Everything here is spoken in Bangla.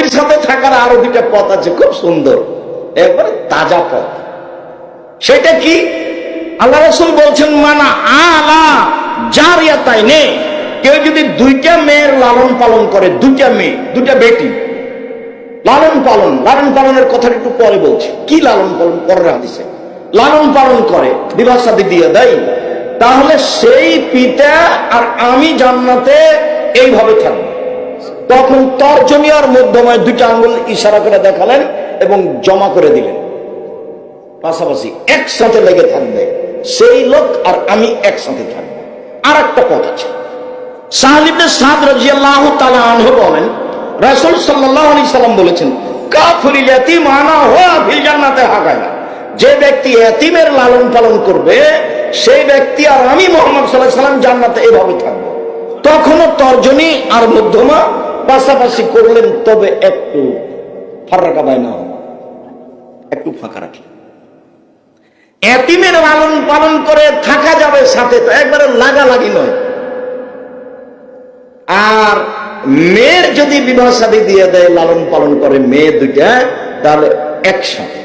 নবীর সাথে থাকার আরও দুইটা পথ আছে, খুব সুন্দর। একবারে তাজা পথ। সেটা কি? আল্লাহ রসুল বলছেন, মানা আলা জারিয়া তাই নে কেউ যদি দুইটা মেয়ের লালন পালন করে, দুইটা মেয়ে, দুইটা বেটি, লালন পালন, লালন পালনের কথা একটু পরে বলছি। কি লালন পালন? পরের হাদিসে। লালন পালন করে, বিবাহ দিয়ে দেয়। তাহলে সেই পিতা আর আমি জান্নাতে এইভাবে থাকব। তখন তর্জনী আর মধ্যময় দুইটা আঙ্গুল ইশারা করে দেখালেন এবং জমা করে দিলেন। পাশাপাশি একসাথে লেগে থাকবে। সেই লোক আর আমি একসাথে থাকব। আর একটা কাফিরিল ইয়াতিম আনা জান্নাতে যে ব্যক্তি লালন পালন করবে, সেই ব্যক্তি আর আমি মোহাম্মদ সাল্লাম জান্নাতে তখনও তর্জনী আর মধ্যমা পাশাপাশি করলেন, তবে একটু ফারাকা বাই না। একটু ফাঁকা রাখলেন। এতিমের লালন পালন করে থাকা যাবে সাথে, তো একবারে লাগা লাগি নয়। আর মেয়ের যদি বিবাহ সাথে দিয়ে দেয়, লালন পালন করে মেয়ে দুইটা, তাহলে একসাথে।